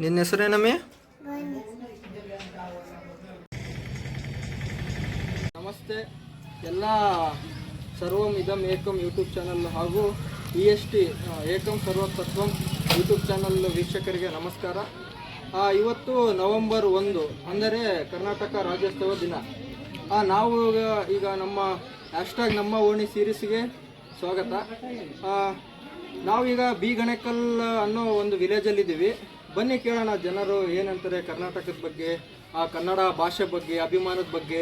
ನಿನ್ನ ಹೆಸರೇನಮ್ಮಿ ನಮಸ್ತೆ. ಎಲ್ಲ ಸರ್ವಂ ಇದಂ ಏಕಂ ಯೂಟ್ಯೂಬ್ ಚಾನಲ್ ಹಾಗೂ ಇ ಎಸ್ ಟಿ ಏಕಂ ಸರ್ವ ತತ್ವಂ ಯೂಟ್ಯೂಬ್ ಚಾನಲ್ ವೀಕ್ಷಕರಿಗೆ ನಮಸ್ಕಾರ. ಇವತ್ತು ನವೆಂಬರ್ ಒಂದು, ಅಂದರೆ ಕರ್ನಾಟಕ ರಾಜ್ಯೋತ್ಸವ ದಿನ. ನಾವು ಈಗ- ನಮ್ಮ ಹ್ಯಾಶ್ಟ್ಯಾಗ್ ನಮ್ಮ ಓಣಿ ಸೀರೀಸ್ಗೆ ಸ್ವಾಗತ. ನಾವೀಗ ಬಿ ಗಣೇಕಲ್ ಅನ್ನೋ ಒಂದು ವಿಲೇಜಲ್ಲಿದ್ದೀವಿ ಬನ್ನಿ ಕೇಳೋಣ ಜನರು ಏನಂತಾರೆ ಕರ್ನಾಟಕದ ಬಗ್ಗೆ ಆ ಕನ್ನಡ ಭಾಷೆ ಬಗ್ಗೆ ಅಭಿಮಾನದ ಬಗ್ಗೆ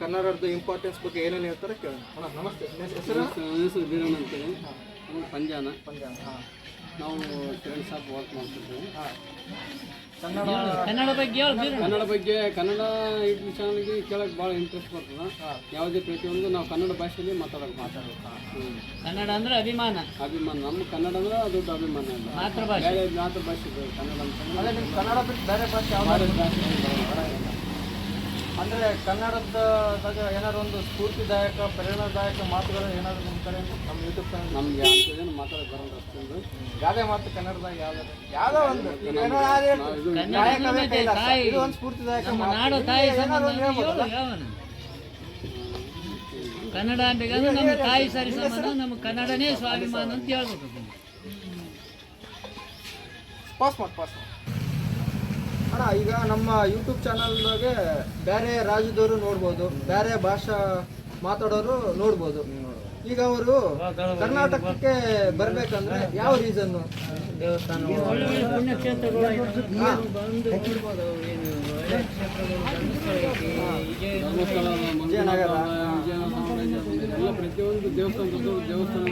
ಕನ್ನಡದ ಇಂಪಾರ್ಟೆನ್ಸ್ ಬಗ್ಗೆ ಏನೇನು ಹೇಳ್ತಾರೆ ಕೇಳೋಣ. ಅಣ್ಣ, ನಮಸ್ತೆ. ಪಂಜಾನ ಹೆಸರು? ನನ್ನ ಹೆಸರು ಬೀರಣ್ಣ ಅಂತೇಳಿ. ನಾವು ಪಂಜಾನ. ನಾವು ಸೆವೆನ್ ಶಾಪ್ ವರ್ಕ್ ಮಾಡ್ತಿದ್ದೀವಿ. ಕನ್ನಡ ಕನ್ನಡ ಬಗ್ಗೆ ಕನ್ನಡ ಬಗ್ಗೆ ಕನ್ನಡ ಯೂಟ್ಯೂಬ್ ಚಾನಲ್ಗೆ ಕೇಳಕ್ಕೆ ಭಾಳ ಇಂಟ್ರೆಸ್ಟ್ ಬರ್ತದೆ. ಯಾವುದೇ ಪ್ರತಿಯೊಂದು ನಾವು ಕನ್ನಡ ಭಾಷೆಯಲ್ಲಿ ಮಾತಾಡೋಕೆ ಮಾತಾಡೋದು. ಕನ್ನಡ ಅಂದ್ರೆ ಅಭಿಮಾನ. ಅಭಿಮಾನ. ನಮ್ಮ ಕನ್ನಡ ಅಂದ್ರೆ ದೊಡ್ಡ ಅಭಿಮಾನ ಇಲ್ಲ ಮಾತೃಭಾಷೆ. ಮಾತೃಭಾಷೆ ಇದೆ ಕನ್ನಡ ಅಂತಂದ್ರೆ ನಿಮ್ಮ ಕನ್ನಡ ಬಿಟ್ಟು ಬೇರೆ ಭಾಷೆ ಯಾವ್ದು ಬೇರೆ ಭಾಷೆ ಅಂದರೆ ಕನ್ನಡದಾಗ ಏನಾದ್ರು ಒಂದು ಸ್ಫೂರ್ತಿದಾಯಕ ಪ್ರೇರಣಾದಾಯಕ ಮಾತುಗಳು ಏನಾದ್ರು ನಿಮ್ಮ ಕಡೆ ನಮ್ಮ ಯೂಟ್ಯೂಬ್ ಚಾನಲ್ ನಮ್ಗೆ ಏನು ಮಾತಾಡೋದು ಬರೋದು ಅಷ್ಟೊಂದು ಯಾವುದೇ ಮಾತು ಕನ್ನಡದಾಗ ಯಾವ್ದಾದ್ರು ಯಾವ್ದೋ ಒಂದು. ಇದು ಒಂದು ಸ್ಫೂರ್ತಿದಾಯಕ? ಕನ್ನಡ ಬೇಕಾದ್ರೆ ನಮ್ಮ ತಾಯಿ ಸರಿ ಸಮಾನ ನಮ್ಮ ಕನ್ನಡನೇ ಸ್ವಾಭಿಮಾನ ಅಂತ ಹೇಳ್ಬೇಕು. ಪಾಸ್ ಮಾಡಿ ಪಾಸ್ ಮಾಡಿ ಅಣ್ಣ ಈಗ ನಮ್ಮ ಯೂಟ್ಯೂಬ್ ಚಾನಲ್ದಾಗೆ ಬೇರೆ ರಾಜ್ಯದವರು ನೋಡ್ಬೋದು ಬೇರೆ ಭಾಷಾ ಮಾತಾಡೋರು ನೋಡ್ಬೋದು. ಈಗ ಅವರು ಕರ್ನಾಟಕಕ್ಕೆ ಬರ್ಬೇಕಂದ್ರೆ ಯಾವ ರೀಸನ್ ದೇವಸ್ಥಾನ ವಿಜಯನಗರ. ಎಲ್ಲ ಪ್ರತಿಯೊಂದು ದೇವಸ್ಥಾನ ದೇವಸ್ಥಾನ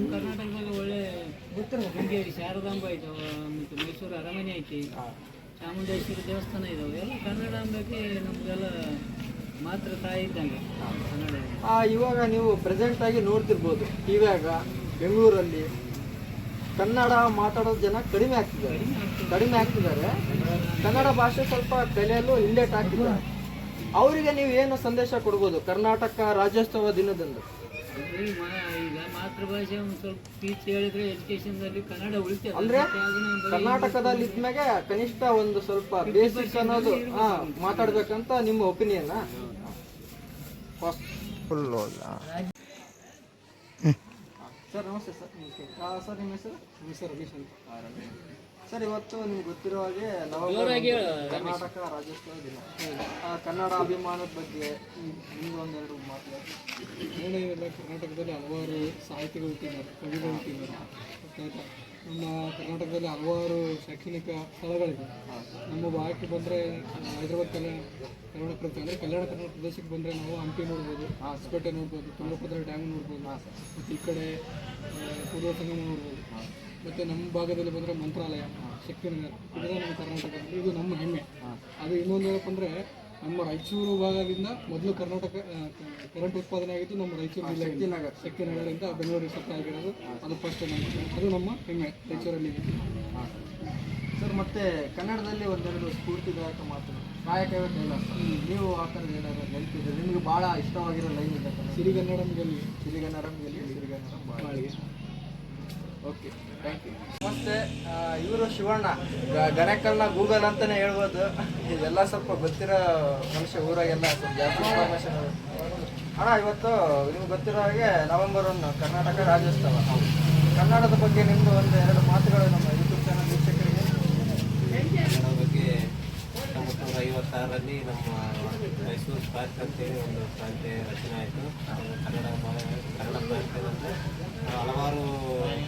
ನಮ್ಮ ಕರ್ನಾಟಕದಾಗ ಒಳ್ಳೆ ಶೃಂಗೇರಿ ಶಾರದಾಂಬ ಐತೆ ಮತ್ತು ಮೈಸೂರು ಅರಮನೆ ಐತಿ. ಚಾಮುಂಡೇಶ್ವರಿ ದೇವಸ್ಥಾನ ಇದಾವೆ. ಎಲ್ಲ ಕನ್ನಡಾಂಬಕ್ಕೆ ನಮಗೆಲ್ಲ ಮಾತೃ ತಾಯಿ ಇದ್ದಂಗೆ ಇವಾಗ ನೀವು ಪ್ರೆಸೆಂಟ್ ಆಗಿ ನೋಡ್ತಿರ್ಬೋದು. ಇವಾಗ ಬೆಂಗಳೂರಲ್ಲಿ ಕನ್ನಡ ಮಾತಾಡೋ ಜನ ಕಡಿಮೆ ಆಗ್ತಿದ್ದಾರೆ. ಕಡಿಮೆ ಆಗ್ತಿದ್ದಾರೆ. ಕನ್ನಡ ಭಾಷೆ ಸ್ವಲ್ಪ ಕಲಿಯಲು ಹಿಂದೇಟ್ ಆಗ್ತಿದ್ದಾರೆ ಅವರಿಗೆ ನೀವು ಏನು ಸಂದೇಶ ಕೊಡ್ಬೋದು ಕರ್ನಾಟಕ ರಾಜ್ಯೋತ್ಸವ ದಿನದಂದು? ಅಂದ್ರೆ ಮ- ಈಗ ಮಾತೃಭಾಷೆ ಒಂದು ಸ್ವಲ್ಪ ಸ್ಪೀಚ್ ಹೇಳಿದ್ರೆ ಎಜುಕೇಶನ್ದಲ್ಲಿ ಕನ್ನಡ ಉಳಿತದೆ. ಅಂದ್ರೆ ಕರ್ನಾಟಕದಲ್ಲಿ ಇದ್ಮ್ಯಾಗೆ ಕನಿಷ್ಠ ಒಂದು ಸ್ವಲ್ಪ ಬೇಸಿಕ್ಸ್ ಅನ್ನೋದು ಹಾ ಮಾತಾಡ್ಬೇಕಂತ ನಿಮ್ಮ ಒಪಿನಿಯನ್ ಸರ್ ನಮಸ್ತೆ ಸರ್ ಸರ್ ನಿಮ್ಮ ಹೆಸರು? ಸರ್ ರಮೇಶ್ ಅಂತ. ಸರ್ ಇವತ್ತು ನಿಮ್ಗೆ ಗೊತ್ತಿರೋ ಹಾಗೆ ನವೆಂಬರ್ ಕರ್ನಾಟಕ ರಾಜ್ಯೋತ್ಸವ ದಿನ. ಆ, ಕನ್ನಡ ಅಭಿಮಾನದ ಬಗ್ಗೆ ನಿಮ್ದು ಒಂದೆರಡು ಏನೇ ಇಲ್ಲ ಕರ್ನಾಟಕದಲ್ಲಿ ಹಲವಾರು ಸಾಹಿತಿಗಳು ಹುಟ್ಟಿದ್ದಾರೆ ಕವಿಗಳು ಹುಟ್ಟಿದ್ದಾರೆ. ಗೊತ್ತಾಯ್ತಾ? ನಮ್ಮ ಕರ್ನಾಟಕದಲ್ಲಿ ಹಲವಾರು ಶೈಕ್ಷಣಿಕ ಸ್ಥಳಗಳಿವೆ. ನಮ್ಮ ಭಾಗಕ್ಕೆ ಬಂದರೆ, ಹೈದರಾಬಾದ್ ಕಲ್ಯಾಣ ಕರ್ನಾಟಕ ಪ್ರದೇಶ, ಅಂದರೆ ಕಲ್ಯಾಣ ಕರ್ನಾಟಕ ಪ್ರದೇಶಕ್ಕೆ ಬಂದರೆ ನಾವು ಹಂಪಿ ನೋಡ್ಬೋದು, ಹಾಸ್ಪೇಟೆ ನೋಡ್ಬೋದು ತುಂಗಭದ್ರಾ ಡ್ಯಾಮ್ ನೋಡ್ಬೋದು, ಮತ್ತು ಈ ಕಡೆ ಪೂರ್ವ ಸಂಗಮ ನೋಡ್ಬೋದು, ಮತ್ತು ನಮ್ಮ ಭಾಗದಲ್ಲಿ ಬಂದರೆ ಮಂತ್ರಾಲಯ ಶಕ್ತಿನಗರ ಇದೆಲ್ಲ ನಮ್ಮ ಕರ್ನಾಟಕದಲ್ಲಿ ಇದು ನಮ್ಮ ಹೆಮ್ಮೆ. ಅದು ಇನ್ನೊಂದು ಏನಪ್ಪ ಅಂದರೆ ನಮ್ಮ ರಾಯಚೂರು ಭಾಗದಿಂದ ಮೊದಲು ಕರ್ನಾಟಕ ಕರೆಂಟ್ ಉತ್ಪಾದನೆ ಆಗಿತ್ತು ನಮ್ಮ ರಾಯಚೂರು ಜಿಲ್ಲೆ ಶಕ್ತಿನಗರ. ಶಕ್ತಿನಗರದಿಂದ ಬೆಂಗಳೂರು ಸಪ್ಲೈ ಆಗಿರೋದು. ಅದು ಫಸ್ಟ್ ಅದು ನಮ್ಮ ಹೆಮ್ಮೆ ರಾಯಚೂರಲ್ಲಿ. ಸರ್ ಮತ್ತೆ ಕನ್ನಡದಲ್ಲಿ ಒಂದೆರಡು ಸ್ಫೂರ್ತಿದಾಯಕ ಮಾತು. ಕಾಯಕವೇ ಕೈಲಾಸ ನೀವು ಆ ಥರದ ಏನಾದ್ರು ನೆನಪಿದ್ರೆ ನಿಮಗೆ ಭಾಳ ಇಷ್ಟವಾಗಿರೋ ಲೈನ್ ಇದೆ ಸಿರಿಗನ್ನಡಂ ಗೆಲ್ಲಿ ಸಿರಿಗನ್ನಡಂ ಗೆಲ್ಲಿ ಸಿರಿಗನ್ನಡಂ ಬಾಳಿ ಬಾಳಿಗೆ ಓಕೆ ಥ್ಯಾಂಕ್ ಯು ನಮಸ್ತೆ ಇವರು ಶಿವಣ್ಣ. ಗಣಕಲ್ನ ಗೂಗಲ್ ಅಂತಾನೆ ಹೇಳ್ಬೋದು. ಇದೆಲ್ಲ ಸ್ವಲ್ಪ ಗೊತ್ತಿರೋ ಮನುಷ್ಯ ಊರಾಗೆಲ್ಲ ಸ್ವಲ್ಪ ಅಣ್ಣ, ಇವತ್ತು ನಿಮ್ಗೆ ಗೊತ್ತಿರೋ ಹಾಗೆ ನವೆಂಬರ್ ಒನ್ ಕರ್ನಾಟಕ ರಾಜ್ಯೋತ್ಸವ. ಕನ್ನಡದ ಬಗ್ಗೆ ನಿಮ್ಮದು ಒಂದು ಎರಡು ಮಾತುಗಳು ನಮ್ಮ ಯೂಟ್ಯೂಬ್ ಚಾನಲ್ ವೀಕ್ಷಕರಿಗೆ. ಬಗ್ಗೆ ಐವತ್ತಾರರಲ್ಲಿ ನಮ್ಮ ಮೈಸೂರು ಪ್ರಾಂತ ಅಂತೇಳಿ ಒಂದು ಪ್ರಾಂತ್ಯ ರಚನೆ ಆಯಿತು. ಕನ್ನಡ ಕನ್ನಡ ಪ್ರಾಂತ್ಯದಂತೆ ಹಲವಾರು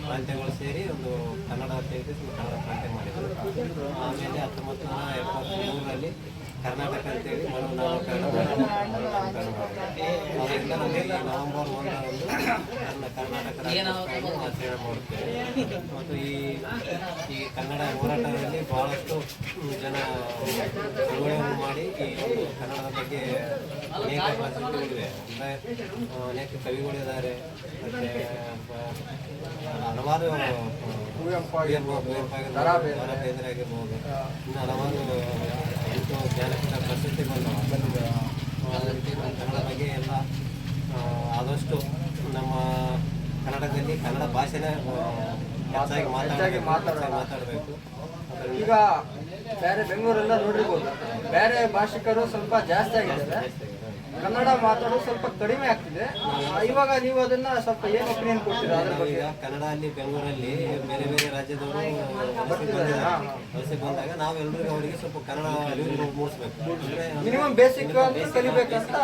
ಪ್ರಾಂತ್ಯಗಳು ಸೇರಿ ಒಂದು ಕನ್ನಡ ಅಂತ ಕನ್ನಡ ಪ್ರಾಂತ್ಯ ಮಾಡಿದರು. ಆಮೇಲೆ ಹತ್ತೊಂಬತ್ತು ನೂರ ಎಪ್ಪತ್ತ್ಮೂರರಲ್ಲಿ ಕರ್ನಾಟಕ ಅಂತೇಳಿ ಈ ನವೆಂಬರ್ ಒಂದರಂದು ನನ್ನ ಕರ್ನಾಟಕ ಮಾಡುತ್ತೇವೆ ಮತ್ತು ಈ ಈ ಕನ್ನಡ ಹೋರಾಟದಲ್ಲಿ ಬಹಳಷ್ಟು ಜನ ಅನುಗುಣವನ್ನು ಮಾಡಿ ಈ ಕನ್ನಡದ ಬಗ್ಗೆ ಅನೇಕ ಪರಿಸ್ಥಿತಿಗಳಿವೆ ಅಂದರೆ ಅನೇಕ ಕವಿಗಳಿದ್ದಾರೆ ಮತ್ತು ಹಲವಾರು ಕುವೆಂಪು ಆಗಿರ್ಬೋದು ಕುವೆಂಪು ಆಗಿರ್ಬೋದು, ದ ರಾ ಬೇಂದ್ರೆ ಆಗಿರ್ಬೋದು ಇನ್ನು ಹಲವಾರು ಎಂಟು ಜ್ಞಾನಪೀಠ ಪ್ರಶಸ್ತಿಗಳು ನಮ್ಮ ಕನ್ನಡ ಬಗ್ಗೆ ಎಲ್ಲ ಆದಷ್ಟು ನಮ್ಮ ಕನ್ನಡದಲ್ಲಿ ಕನ್ನಡ ಭಾಷೆನೇ ಹೆಚ್ಚಾಗಿ. ಮಾತಾಡಬೇಕು. ಈಗ ಬೇರೆ ಬೆಂಗಳೂರೆಲ್ಲ ನೋಡಿರ್ಬೋದು. ಬೇರೆ ಭಾಷಿಕರು ಸ್ವಲ್ಪ ಜಾಸ್ತಿ ಆಗಿದ್ದಾರೆ. ಕನ್ನಡ ಮಾತಾಡೋದು ಸ್ವಲ್ಪ ಕಡಿಮೆ ಆಗ್ತಿದೆ. ಇವಾಗ ನೀವು ಅದನ್ನ ಸ್ವಲ್ಪ ಏನು ಒಪಿನಿಯನ್ ಕೊಡ್ತೀರಾ ಅದ್ರ ಬಗ್ಗೆ? ಈಗ ಕನ್ನಡ ಅಲ್ಲಿ ಬೆಂಗಳೂರಲ್ಲಿ ಬೇರೆ ಬೇರೆ ರಾಜ್ಯದವರು ವಲಸೆ ಬಂದಿದ್ದಾರೆ. ವಲಸೆ ಬಂದಾಗ ನಾವೆಲ್ಲರಿಗೂ ಅವರಿಗೆ ಸ್ವಲ್ಪ ಕನ್ನಡ ಅರಿವು ಮೂಡಿಸ್ಬೇಕು. ಅಂದ್ರೆ ಮಿನಿಮಮ್ ಬೇಸಿಕ್ ಕಲಿಬೇಕಂತ?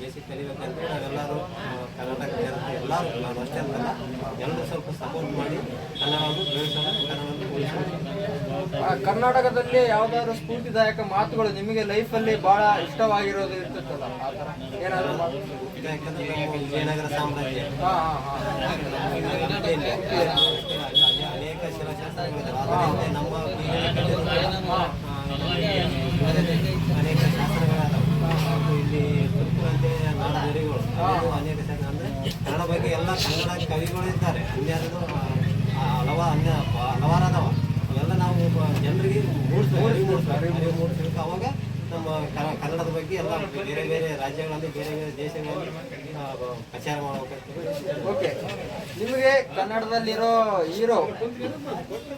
ಬೇಸಿಕ್ ಕಲಿಬೇಕಂದ್ರೆ ನಾವೆಲ್ಲರೂ ಆ, ಕರ್ನಾಟಕ ಜನತೆ ಎಲ್ಲರೂ ನಾನು ಅಷ್ಟೇ ಅಂತಲ್ಲ ಎಲ್ಲರೂ ಸ್ವಲ್ಪ ಸಪೋರ್ಟ್ ಮಾಡಿ ಕನ್ನಡವನ್ನು ಬೆಳೆಸೋಣ ಕನ್ನಡವನ್ನು ಉಳಿಸೋಣ ಕರ್ನಾಟಕದಲ್ಲಿ ಯಾವ್ದಾದ್ರು ಸ್ಫೂರ್ತಿದಾಯಕ ಮಾತುಗಳು ನಿಮಗೆ ಲೈಫ್ ಅಲ್ಲಿ ಬಹಳ ಇಷ್ಟವಾಗಿರೋದು ಇರ್ತದಲ್ಲ ವಿಜಯನಗರ ಸಾಮ್ರಾಜ್ಯ. ಅನೇಕ ಅದರಿಂದ ನಮ್ಮ ಅನೇಕ ಶಾಸನಗಳಾದವು. ಹಾಗೂ ಇಲ್ಲಿ ತುಮಕೂರಂತೆ ನಾಡದೊರೆಗಳು ಅನೇಕ ಶಾಸನ ಅಂದ್ರೆ ಕನ್ನಡ ಬಗ್ಗೆ ಎಲ್ಲ ಕನ್ನಡ ಕವಿಗಳು ಇದ್ದಾರೆ. ಅನ್ಯಾರದು ಹಲವಾರು ಅನ್ಯ ಒಬ್ಬ ಜನರಿಗೆ ಮೂಡಿಸ್ಬೇಕು ಅವಾಗ ನಮ್ಮ ಕನ್ನಡದ ಬಗ್ಗೆ ಎಲ್ಲ ಬೇರೆ ಬೇರೆ ರಾಜ್ಯಗಳಲ್ಲಿ ಬೇರೆ ಬೇರೆ ದೇಶಗಳಲ್ಲಿ ಪ್ರಚಾರ ಮಾಡಬೇಕು ಓಕೆ. ನಿಮಗೆ ಕನ್ನಡದಲ್ಲಿರೋ ಹೀರೋ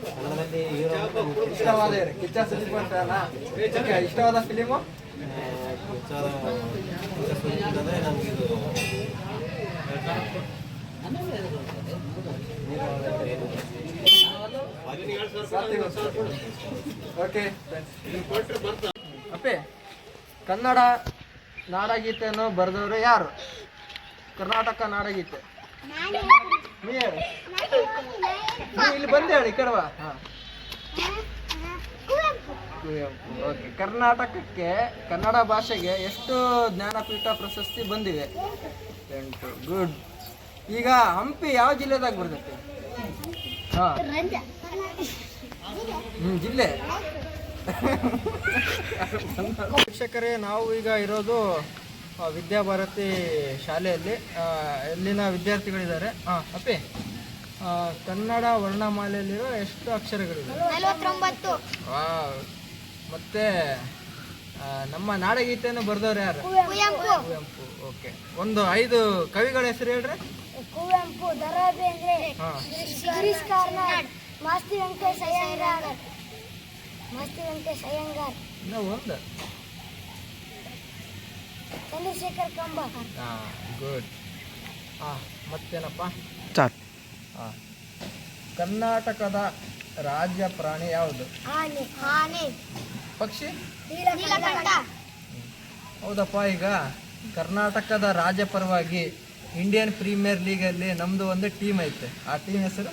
ಕನ್ನಡದಲ್ಲಿ ಹೀರೋ ಅಂತ ನಮ್ಗೆ ಇಷ್ಟವಾದ? ಕಿಚ್ಚ ಸುದೀಪ್ ಅಂತ ಇಷ್ಟವಾದ ಫಿಲಿಮು ಅಂದರೆ ನಮಗಿದು ಓಕೆ ಅಪ್ಪೆ, ಕನ್ನಡ ನಾಡಗೀತೆಯನ್ನು ಬರೆದವರು ಯಾರು? ಕರ್ನಾಟಕ ನಾಡಗೀತೆ. ಇಲ್ಲಿ ಬಂದೆ ಹೇಳಿ ಕಡವಾ ಹಾಂ. ಓಕೆ ಕರ್ನಾಟಕಕ್ಕೆ, ಕನ್ನಡ ಭಾಷೆಗೆ ಎಷ್ಟು ಜ್ಞಾನಪೀಠ ಪ್ರಶಸ್ತಿ ಬಂದಿದೆ. ಎಂಟು. ಗುಡ್ ಈಗ ಹಂಪಿ ಯಾವ ಜಿಲ್ಲೆದಾಗ ಬರ್ತೈತಿ? ಜಿಲ್ಲೆ ಶಿಕ್ಷಕರೇ ನಾವು ಈಗ ಇರೋದು ವಿದ್ಯಾಭಾರತಿ ಶಾಲೆಯಲ್ಲಿ. ಇಲ್ಲಿನ ವಿದ್ಯಾರ್ಥಿಗಳಿದ್ದಾರೆ? ಹಾಂ ಅಪ್ಪಿ ಕನ್ನಡ ವರ್ಣಮಾಲೆಯಲ್ಲಿರೋ ಎಷ್ಟು ಅಕ್ಷರಗಳಿವೆ? ಮತ್ತು ನಮ್ಮ ನಾಡಗೀತೆಯನ್ನು ಬರೆದವ್ರು ಯಾರು? ಕುವೆಂಪು. ಕುವೆಂಪು ಓಕೆ ಒಂದು ಐದು ಕವಿಗಳ ಹೆಸರು ಹೇಳ್ರಿ. ಕುವೆಂಪು ಬೇಂದ್ರೆ ಗಿರೀಶ್ ಕಾರ್ನಾಡ್ ಮಾಸ್ತಿ ವೆಂಕಟೇಶ್ ಅಯ್ಯಂಗಾರ್. ಮಾಸ್ತಿ ವೆಂಕಟೇಶ್ ಅಯ್ಯಂಗಾರ್. ಇನ್ನೂ ಒಂದು. ಚಂದ್ರಶೇಖರ್ ಕಂಬ. ಹಾಂ ಗುಡ್ ಹಾಂ ಮತ್ತೇನಪ್ಪ? ಹಾಂ. ಕರ್ನಾಟಕದ ರಾಜ್ಯ ಪ್ರಾಣಿ ಯಾವುದು? ಆನೆ. ಆನೆ. ಪಕ್ಷಿ? ಹೌದಪ್ಪ ಈಗ ಕರ್ನಾಟಕದ ರಾಜ್ಯ ಪರವಾಗಿ ಇಂಡಿಯನ್ ಪ್ರೀಮಿಯರ್ ಲೀಗಲ್ಲಿ ನಮ್ಮದು ಒಂದು ಟೀಮ್ ಐತೆ. ಆ ಟೀಮ್ ಹೆಸರು?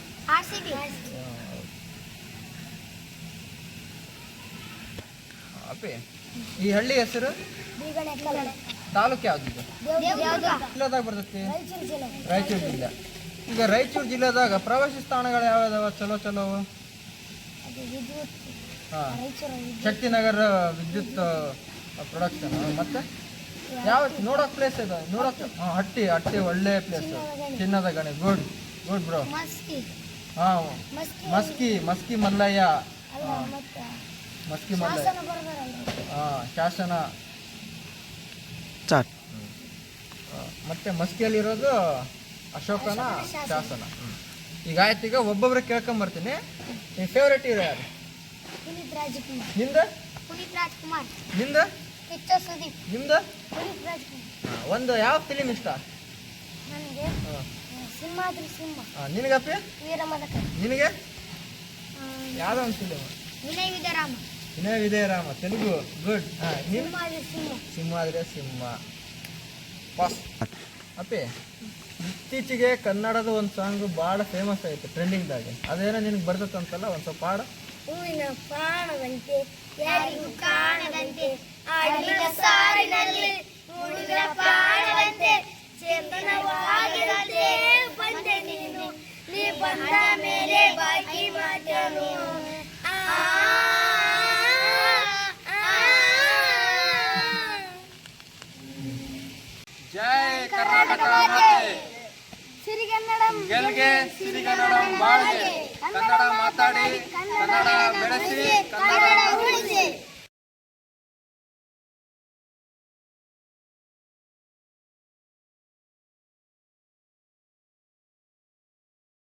ಅಪ್ಪಿ ಈ ಹಳ್ಳಿ ಹೆಸರು? ತಾಲೂಕು ಯಾವ್ದಿದೆ? ಜಿಲ್ಲಾದಾಗ ಬರ್ತೈತಿ. ರಾಯಚೂರು ಜಿಲ್ಲೆ. ಜಿಲ್ಲೆ. ಈಗ ರಾಯಚೂರು ಜಿಲ್ಲೆದಾಗ ಪ್ರವಾಸಿ ಸ್ಥಾನಗಳು ಯಾವ್ಯಾವ ಚಲೋ ಚಲೋ ಶಕ್ತಿನಗರ ವಿದ್ಯುತ್ ಪ್ರೊಡಕ್ಷನ್ ಮತ್ತೆ? ಯಾವ ನೋಡೋಕ್ ಪ್ಲೇಸ್ ಇದೆ? ನೋಡೋಕೆ ಹಾಂ ಹಟ್ಟಿ ಹಟ್ಟಿ ಒಳ್ಳೆ ಪ್ಲೇಸ್ ಚಿನ್ನದ ಗಣಿ ಗುಡ್ ಗುಡ್ ಬ್ರೋ ಮಸ್ಕಿ. ಹಾಂ. ಮಸ್ಕಿ. ಮಸ್ಕಿ ಮಲ್ಲಯ್ಯ. ಮತ್ತೆ ಮಸ್ಕಿ ಮಲ್ಲಯ್ಯ. ಹಾ ಶಾಸನ. ಆ, ಮತ್ತೆ ಮಸ್ಕಿಯಲ್ಲಿರೋದು ಅಶೋಕನ ಶಾಸನ. ಈಗ ಆಯ್ತು ಈಗ ಒಬ್ಬೊಬ್ರು ಕೇಳ್ಕೊಂಬರ್ತೀನಿ. ನಿಮ್ಮ ಫೇವ್ರೇಟ್ ಇರೋ ಯಾರು? ಪುನೀತ್ ರಾಜ್ಕುಮಾರ್. ನಿಂದ ಪುನೀತ್ ರಾಜ್ಕುಮಾರ್. ನಿಂದ ಕಿಚ್ಚ ಸುದೀಪ್. ನಿಮ್ದು? ಪುನೀತ್ ರಾಜ್ಕುಮಾರ್. ಒಂದು ಯಾವ ಫಿಲಿಮ್ ಇಷ್ಟ? ನನಗೆ ಸಿಂಹ. ಆದ್ರೆ ಸಿಂಹ ನಿನಗಪ್ಪಿ ವೀರಮದಕ ನಿನಗೆ? ಯಾವುದೋ ಒಂದು ಫಿಲಿಮ್ ವಿನಯ್ ವಿಜಯರಾಮ. ವಿನಯ ವಿಜಯರಾಮ ತೆಲುಗು. ಗುಡ್ ಸಿಂಹ ಆದ್ರೆ ಸಿಂಹ ಸಿಂಹ. ಆದ್ರೆ ಸಿಂಹ. ಪಾಸ್ ಅಪ್ಪಿ ಇತ್ತೀಚೆಗೆ ಕನ್ನಡದ ಒಂದು ಸಾಂಗ್ ಭಾಳ ಫೇಮಸ್ ಆಯ್ತು ಟ್ರೆಂಡಿಂಗ್ದಾಗೆ ಅದೇನೋ ನಿನಗೆ ಬರ್ತದಂತಲ್ಲ ಒಂದು ಸ್ವಲ್ಪ ಹಾಡು. ಹೂವಿನ ಬಾಣದಂತೆ ಯಾರಿಗೂ ಕಾಣದಂತೆ ಆಡಿದ ಸಾರಿನಲ್ಲಿ ಮೂಡಿದ ಬಾಣದಂತೆ ಚೇತನವಾಗಿದಂತೆ ಬಂದೆ ನೀನು ನೀ ಬಂದ ಮೇಲೆ ಬಾಕಿ ಮಾತನು ಆ, ಆ, ಜೈ ಕರ್ನಾಟಕ ಮಾತೆ. ಸಿರಿಗನ್ನಡಂ ಗೆಲ್ಗೆ ಸಿರಿಗನ್ನಡಂ ಬಾಳ್ಗೆ ಕನ್ನಡ ಮಾತಾಡಿ ಕನ್ನಡ ಬೆಳೆಸಿ ಕನ್ನಡ ಉಳಿಸಿ.